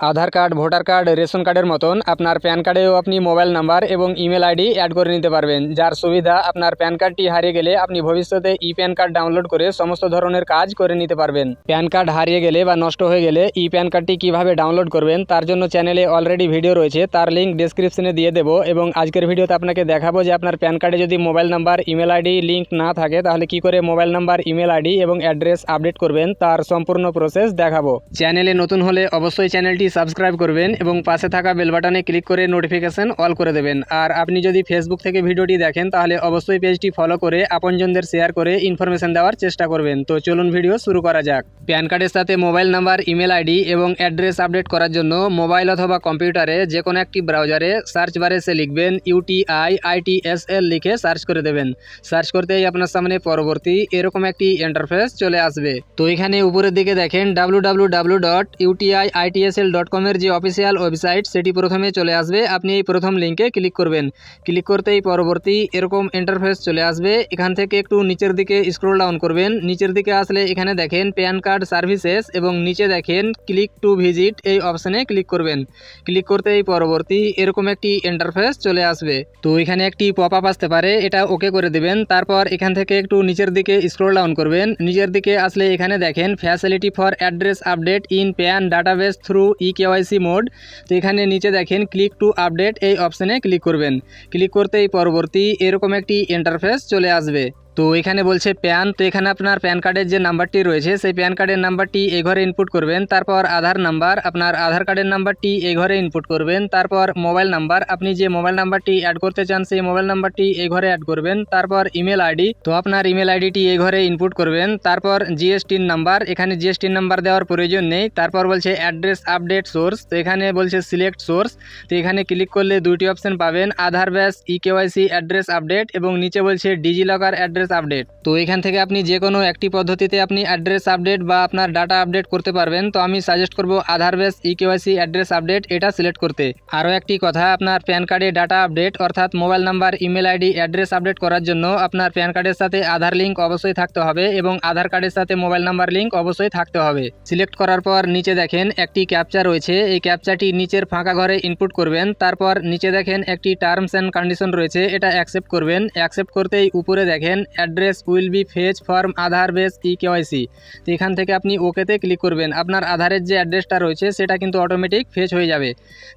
Aadhaar card, voter card, ration কার্ডের মতন আপনার প্যান কার্ডেও আপনি মোবাইল নাম্বার এবং ইমেল আইডি অ্যাড করে নিতে পারবেন। যার সুবিধা আপনার প্যান কার্ডটি হারিয়ে গেলে আপনি ভবিষ্যতে ই প্যান কার্ড ডাউনলোড করে সমস্ত ধরনের কাজ করে নিতে পারবেন। প্যান কার্ড হারিয়ে গেলে বা নষ্ট হয়ে গেলে ই প্যান কার্ডটি কীভাবে ডাউনলোড করবেন তার জন্য চ্যানেলে অলরেডি ভিডিও রয়েছে, তার লিঙ্ক ডেসক্রিপশনে দিয়ে দেবো এবং আজকের ভিডিওতে আপনাকে দেখাবো যে আপনার প্যান কার্ডে যদি mobile number, email ID link না থাকে তাহলে কি করে মোবাইল নাম্বার, ইমেল আইডি এবং অ্যাড্রেস আপডেট করবেন তার সম্পূর্ণ প্রসেস দেখাবো। চ্যানেলে নতুন হলে অবশ্যই চ্যানেলটি সাবস্ক্রাইব করবেন এবং পাশে থাকা বেল বাটনে ক্লিক করে নোটিফিকেশন অল করে দেবেন। আর আপনি যদি ফেসবুক থেকে ভিডিওটি দেখেন, তাহলে অবশ্যই পেজটি ফলো করে আপনজনদের শেয়ার করে ইনফরমেশন দেওয়ার চেষ্টা করবেন। তো চলুন ভিডিও শুরু করা যাক। প্যান কার্ডের সাথে মোবাইল নাম্বার ইমেল আইডি এবং অ্যাড্রেস আপডেট করার জন্য মোবাইল অথবা কম্পিউটারে যে কোনো একটি ব্রাউজারে সার্চ বারে সে লিখবেন ইউটিআই আইটিএসএল লিখে সার্চ করে দেবেন। সার্চ করতেই আপনার সামনে পরবর্তী এরকম একটি ইন্টারফেস চলে আসবে। তো এখানে উপরের দিকে দেখেন W W W dot UTI ITSL dot কমের যে অফিসিয়াল ওয়েবসাইট সেটি প্রথমে চলে আসবে। আপনি এই প্রথম লিঙ্কে ক্লিক করবেন। ক্লিক করতেই পরবর্তী এরকম ইন্টারফেস চলে আসবে। এখান থেকে একটু নিচের দিকে স্ক্রল ডাউন করবেন। নিচের দিকে আসলে এখানে দেখেন প্যান কার্ড সার্ভিসেস এবং নিচে দেখেন ক্লিক টু ভিজিট এই অপশানে ক্লিক করবেন। ক্লিক করতেই পরবর্তী এরকম একটি ইন্টারফেস চলে আসবে। তো এখানে একটি পপ আপ আসতে পারে। এটা ওকে করে দেবেন। তারপর এখান থেকে একটু নিচের দিকে স্ক্রল ডাউন করবেন। নিচের দিকে আসলে এখানে দেখেন facility for address update in PAN database through E KYC mode. তো এখানে নিচে দেখেন ক্লিক টু আপডেট এই অপশানে ক্লিক করবেন। ক্লিক করতেই পরবর্তী এরকম একটি ইন্টারফেস চলে আসবে। তো এখানে বলছে প্যান, তো এখানে আপনার প্যান কার্ডের যে নাম্বারটি রয়েছে, সেই প্যান কার্ডের নাম্বারটি এই ঘরে ইনপুট করবেন, তারপর আধার নাম্বার, আপনার আধার কার্ডের নাম্বারটি এই ঘরে ইনপুট করবেন, তারপর মোবাইল নাম্বার আপনি যে মোবাইল নাম্বারটি অ্যাড করতে চান, সেই মোবাইল নাম্বারটি এই ঘরে অ্যাড করবেন, তারপর ইমেল আইডি তো আপনার ইমেল আইডিটি এই ঘরে ইনপুট করবেন, তারপর জিএসটির নাম্বার এখানে জিএসটির নাম্বার দেওয়ার প্রয়োজন নেই, তারপর বলছে অ্যাড্রেস আপডেট সোর্স তো এখানে বলছে সিলেক্ট সোর্স তো এখানে ক্লিক করলে দুইটি অপশন পাবেন, আধার ব্যাস ই কেওয়াইসি অ্যাড্রেস আপডেট এবং নিচে বলছে ডিজি লকার অ্যাড্রেস আপডেট তো এখান থেকে আপনি যে কোনো একটি পদ্ধতিতে আপনি অ্যাড্রেস আপডেট বা আপনার ডাটা আপডেট করতে পারবেন। তো আমি সাজেস্ট করব Aadhaar base E KYC address update এটা সিলেক্ট করতে। আরও একটি কথা, আপনার প্যান কার্ডে ডাটা আপডেট অর্থাৎ mobile number email ID address update করার জন্য আপনার প্যান কার্ডের সাথে আধার লিঙ্ক অবশ্যই থাকতে হবে এবং আধার কার্ডের সাথে মোবাইল নাম্বার লিঙ্ক অবশ্যই থাকতে হবে। সিলেক্ট করার পর নিচে দেখেন একটি ক্যাপচা রয়েছে। এই ক্যাপচাটি নিচের ফাঁকা ঘরে ইনপুট করবেন। তারপর নিচে দেখেন একটি টার্মস অ্যান্ড কন্ডিশন রয়েছে। এটা অ্যাকসেপ্ট করবেন। অ্যাকসেপ্ট করতেই উপরে দেখেন address will be fetch from Aadhaar base E KYC তো এখান থেকে আপনি ওকেতে ক্লিক করবেন। আপনার আধারের যে অ্যাড্রেসটা রয়েছে, সেটা কিন্তু অটোমেটিক ফেজ হয়ে যাবে।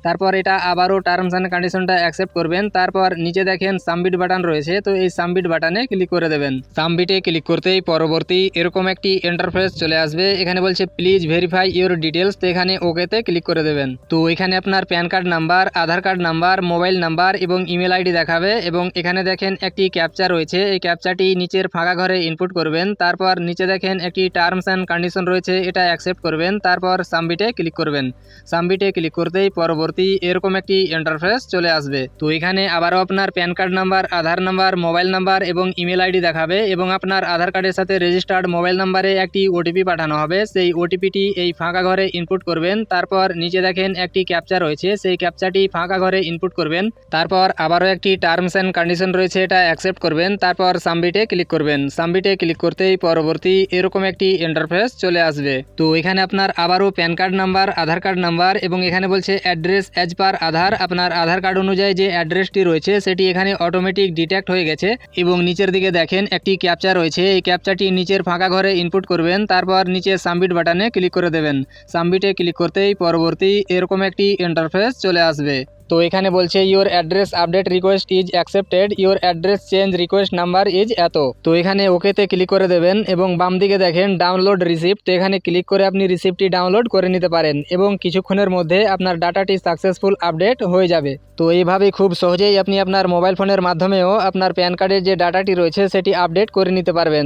তারপর এটা আবারও টার্মস অ্যান্ড কন্ডিশনটা অ্যাকসেপ্ট করবেন। তারপর নিচে দেখেন সাবমিট বাটন রয়েছে। তো এই সাবমিট বাটনে ক্লিক করে দেবেন। সাবমিটে ক্লিক করতেই পরবর্তী এরকম একটি ইন্টারফেস চলে আসবে। এখানে বলছে প্লিজ ভেরিফাই ইউর ডিটেলস তো এখানে ওকেতে ক্লিক করে দেবেন। তো এখানে আপনার PAN card number Aadhaar card number mobile number এবং ইমেল আইডি দেখাবে। এবং এখানে দেখেন একটি ক্যাপচা রয়েছে। এই ক্যাপচাটি নিচের ফাঁকা ঘরে ইনপুট করবেন। তারপর নিচে দেখেন একটি টার্মস অ্যান্ড কন্ডিশন রয়েছে, এটা অ্যাকসেপ্ট করবেন। তারপর সাবমিটে ক্লিক করবেন। সাবমিটে ক্লিক করতেই পরবর্তী এরকম একটি ইন্টারফেস চলে আসবে। তো এখানে আবারও আপনার PAN card number Aadhaar number mobile number এবং ইমেল আইডি দেখাবে এবং আপনার আধার কার্ডের সাথে রেজিস্টার্ড মোবাইল নাম্বারে একটি ওটিপি পাঠানো হবে। সেই ওটিপিটি এই ফাঁকা ঘরে ইনপুট করবেন। তারপর নিচে দেখেন একটি ক্যাপচা রয়েছে। সেই ক্যাপচাটি ফাঁকা ঘরে ইনপুট করবেন। তারপর আবারও একটি টার্মস অ্যান্ড কন্ডিশন রয়েছে, এটা অ্যাকসেপ্ট করবেন। তারপর সাবমিটে ক্লিক করবেন। সাবমিটে ক্লিক করতেই পরবর্তী এরকম একটি ইন্টারফেস চলে আসবে। তো এখানে আপনার আবারও PAN card number Aadhaar card number এবং এখানে বলছে অ্যাড্রেস অ্যাজ পার আধার। আপনার আধার কার্ড অনুযায়ী যে অ্যাড্রেসটি রয়েছে, সেটি এখানে অটোমেটিক ডিটেক্ট হয়ে গেছে এবং নিচের দিকে দেখেন একটি ক্যাপচা রয়েছে। এই ক্যাপচাটি নিচের ফাঁকা ঘরে ইনপুট করবেন, তারপর নিচে সাবমিট বাটনে ক্লিক করে দেবেন। সাবমিটে ক্লিক করতেই পরবর্তী এরকম একটি ইন্টারফেস চলে আসবে। তো এখানে বলছে your address update request is accepted your address change request number is এত। তো এখানে ওকেতে ক্লিক করে দেবেন এবং বাম দিকে দেখেন ডাউনলোড রিসিপ্ট এখানে ক্লিক করে আপনি রিসিপ্টটি ডাউনলোড করে নিতে পারেন এবং কিছুক্ষণের মধ্যে আপনার ডাটাটি সাকসেসফুল আপডেট হয়ে যাবে। তো এইভাবে খুব সহজেই আপনি আপনার মোবাইল ফোনের মাধ্যমেও আপনার প্যান কার্ডের যে ডাটাটি রয়েছে, সেটি আপডেট করে নিতে পারবেন।